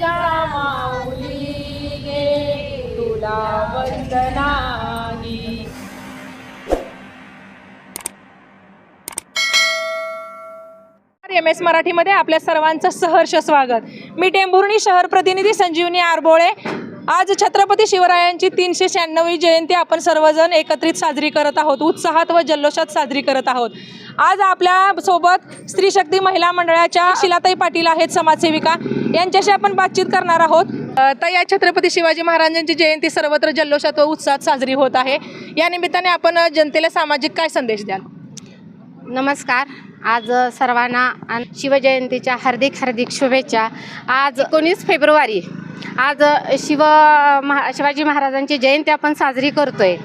तुझ्या माऊली गे तुला वंदनाही M S मराठीमध्ये आपल्या सर्वांचं सहर्ष स्वागत. मी टेंभुर्णी शहर प्रतिनिधी संजीवनी आरबोळे. आज छत्रपती शिवरायांची तीनशे शहाण्णवी जयंती आपण सर्वजण एकत्रित साजरी करत आहोत. उत्साहात व जल्लोषात साजरी करत आहोत. आज आपल्यासोबत स्त्री शक्ती महिला मंडळाच्या शिलाताई पाटील आहेत समाजसेविका. यांच्याशी आपण बातचीत करणार आहोत. तर या छत्रपती शिवाजी महाराजांची जयंती सर्वत्र जल्लोषात व उत्साहात साजरी होत आहे. या निमित्ताने आपण जनतेला सामाजिक काय संदेश द्याल? नमस्कार. आज सर्वांना आणि शिवजयंतीच्या हार्दिक हार्दिक शुभेच्छा. आज एकोणीस फेब्रुवारी आज शिव महा शिवाजी महाराजांची जयंती आपण साजरी करतोय.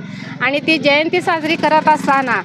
आणि ती जयंती साजरी करत असताना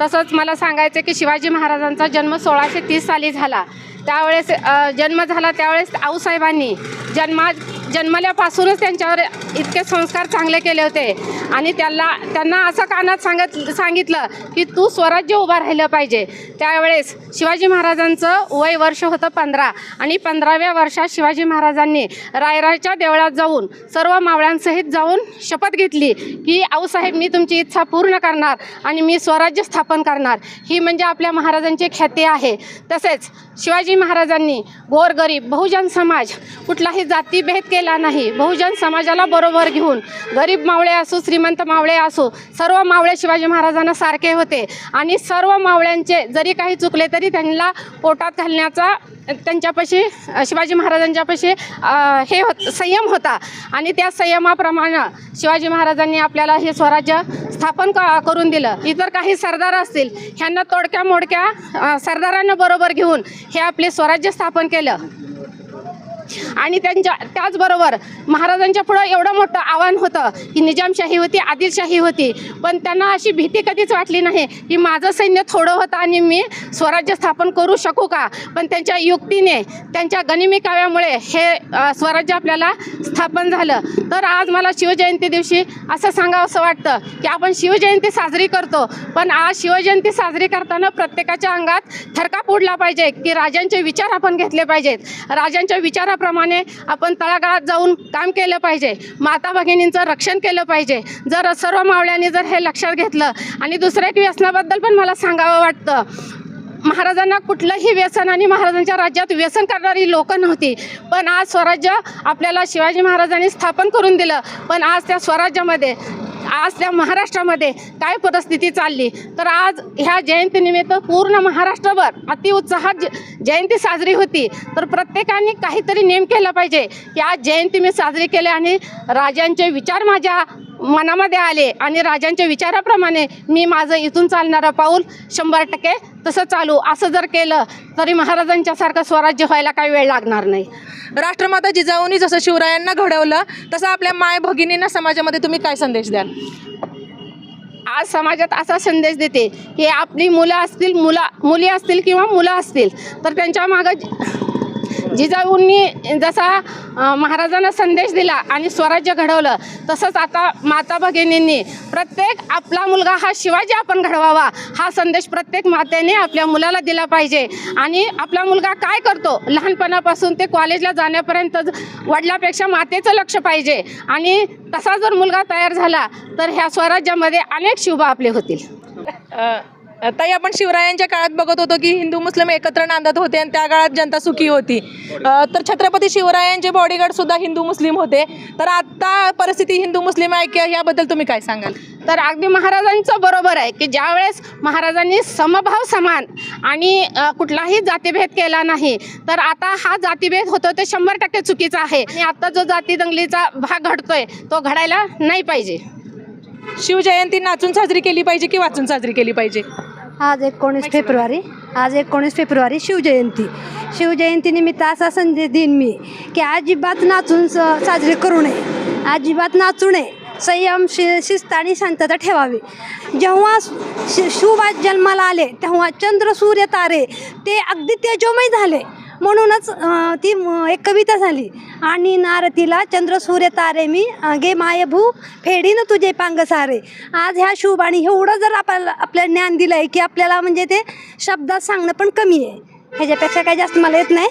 तसंच मला सांगायचं की शिवाजी महाराजांचा जन्म सोळाशे तीस साली झाला. त्यावेळेस जन्म झाला त्यावेळेस आऊसाहेबांनी जन्मा जन्मल्यापासूनच त्यांच्यावर इतके संस्कार चांगले केले होते. आणि त्याला त्यांना असं कानात सांगत सांगितलं की तू स्वराज्य उभा राहिलं पाहिजे. त्यावेळेस शिवाजी महाराजांचं वय वर्ष होतं पंधरा. आणि पंधराव्या वर्षात शिवाजी महाराजांनी रायराच्या देवळात जाऊन सर्व मावळ्यांसहित जाऊन शपथ घेतली की आऊसाहेब मी तुमची इच्छा पूर्ण करणार आणि मी स्वराज्य स्थापन करणार. ही म्हणजे आपल्या महाराजांची ख्याती आहे. तसेच शिवाजी महाराजांनी गोरगरीब बहुजन समाज कुठलाही जातीभेद केला नाही. बहुजन समाजाला बरोबर घेऊन गरीब मावळे असो श्रीमंत मावळे असो सर्व मावळे शिवाजी महाराजांना सारखे होते. आणि सर्व मावळ्यांचे जरी काही चुकले तरी त्यांना पोटात घालण्याचा त्यांच्यापाशी शिवाजी महाराजांच्यापाशी हे होत संयम होता. आणि त्या संयमाप्रमाणे शिवाजी महाराजांनी आपल्याला हे स्वराज्य स्थापन करून दिलं. इतर काही सरदार असतील ह्यांना तोडक्या मोडक्या सरदारांना बरोबर घेऊन हे आपले स्वराज्य स्थापन केलं. आणि त्यांच्या त्याचबरोबर महाराजांच्या पुढं एवढं मोठं आव्हान होतं की निजामशाही होती आदिलशाही होती. पण त्यांना अशी भीती कधीच वाटली नाही की माझं सैन्य थोडं होतं आणि मी स्वराज्य स्थापन करू शकू का? पण त्यांच्या युक्तीने त्यांच्या गनिमी काव्यामुळे हे स्वराज्य आपल्याला स्थापन झालं. तर आज मला शिवजयंती दिवशी असं सांगावं असं वाटतं की आपण शिवजयंती साजरी करतो. पण आज शिवजयंती साजरी करताना प्रत्येकाच्या अंगात थरकाप उडला पाहिजे की राजांचे विचार आपण घेतले पाहिजेत. राजांच्या त्याप्रमाणे आपण तळागाळात जाऊन काम केलं पाहिजे. माता भगिनींचं रक्षण केलं पाहिजे. जर सर्व मावळ्यांनी जर हे लक्षात घेतलं आणि दुसऱ्या एक व्यसनाबद्दल पण मला सांगावं वाटतं. महाराजांना कुठलंही व्यसन आणि महाराजांच्या राज्यात व्यसन करणारी लोक नव्हती. पण आज स्वराज्य आपल्याला शिवाजी महाराजांनी स्थापन करून दिलं. पण आज त्या स्वराज्यामध्ये आज त्या महाराष्ट्रामध्ये काय परिस्थिती चालली? तर आज ह्या जयंतीनिमित्त पूर्ण महाराष्ट्रभर अतिउत्साहात ज जयंती साजरी होती. तर प्रत्येकाने काहीतरी नेम केला पाहिजे. की आज जयंती मी साजरी केली आणि राजांचे विचार माझ्या मनामध्ये आले आणि राजांच्या विचाराप्रमाणे मी माझं इथून चालणारं पाऊल शंभर टक्के तसं चालू. असं जर केलं तरी महाराजांच्या सारखं स्वराज्य व्हायला काही वेळ लागणार नाही. राष्ट्रमाता जिजाऊनी जसं शिवरायांना घडवलं तसं आपल्या माय भगिनींना समाजामध्ये तुम्ही काय संदेश द्याल? आज समाजात असा संदेश देते की आपली मुलं असतील मुला मुली असतील किंवा मुलं असतील तर त्यांच्या मागं जिजाऊंनी जसा महाराजांना संदेश दिला आणि स्वराज्य घडवलं तसंच आता माता भगिनींनी प्रत्येक आपला मुलगा हा शिवाजी आपण घडवावा हा संदेश प्रत्येक मातेने आपल्या मुलाला दिला पाहिजे. आणि आपला मुलगा काय करतो? लहानपणापासून ते कॉलेजला जाण्यापर्यंत वडिलापेक्षा मातेचं लक्ष पाहिजे. आणि तसा जर मुलगा तयार झाला तर ह्या स्वराज्यामध्ये अनेक शुभ आपले होतील. ताई आपण शिवरायांच्या काळात बघत होतो की हिंदू मुस्लिम एकत्र नांदत होते आणि त्या काळात जनता सुखी होती. तर छत्रपती शिवरायांचे बॉडीगार्ड सुद्धा हिंदू मुस्लिम होते. तर आता परिस्थिती हिंदू मुस्लिम ऐक्य याबद्दल तुम्ही काय सांगाल? तर अगदी महाराजांचं बरोबर आहे की ज्यावेळेस महाराजांनी समभाव समान आणि कुठलाही जातीभेद केला नाही तर आता हा जातीभेद होतो ते शंभर टक्के चुकीचा आहे. आणि आता जो जाती दंगलीचा भाग घडतोय तो घडायला नाही पाहिजे. शिवजयंती नाचून साजरी केली पाहिजे की वाचून साजरी केली पाहिजे? आज एकोणीस फेब्रुवारी आज एकोणीस फेब्रुवारी शिवजयंती. शिवजयंतीनिमित्त असा संदेश देईन मी की अजिबात नाचून स- साजरी करू नये. अजिबात नाचू नये. संयम शि शिस्त आणि शांतता ठेवावी. जेव्हा शि शिवबा जन्माला आले तेव्हा चंद्र सूर्य तारे ते अगदी तेजोमय झाले. म्हणूनच ती एक कविता झाली. आणि नारतीला चंद्र सूर्य तारे मी गे मायभू फेडीन तुझे पांग सारे. आज ह्या शुभ आणि एवढं जर आपल्याला आपल्याला ज्ञान दिलं आहे की आपल्याला म्हणजे ते शब्दात सांगणं पण कमी आहे. ह्याच्यापेक्षा काही जास्त मला येत नाही.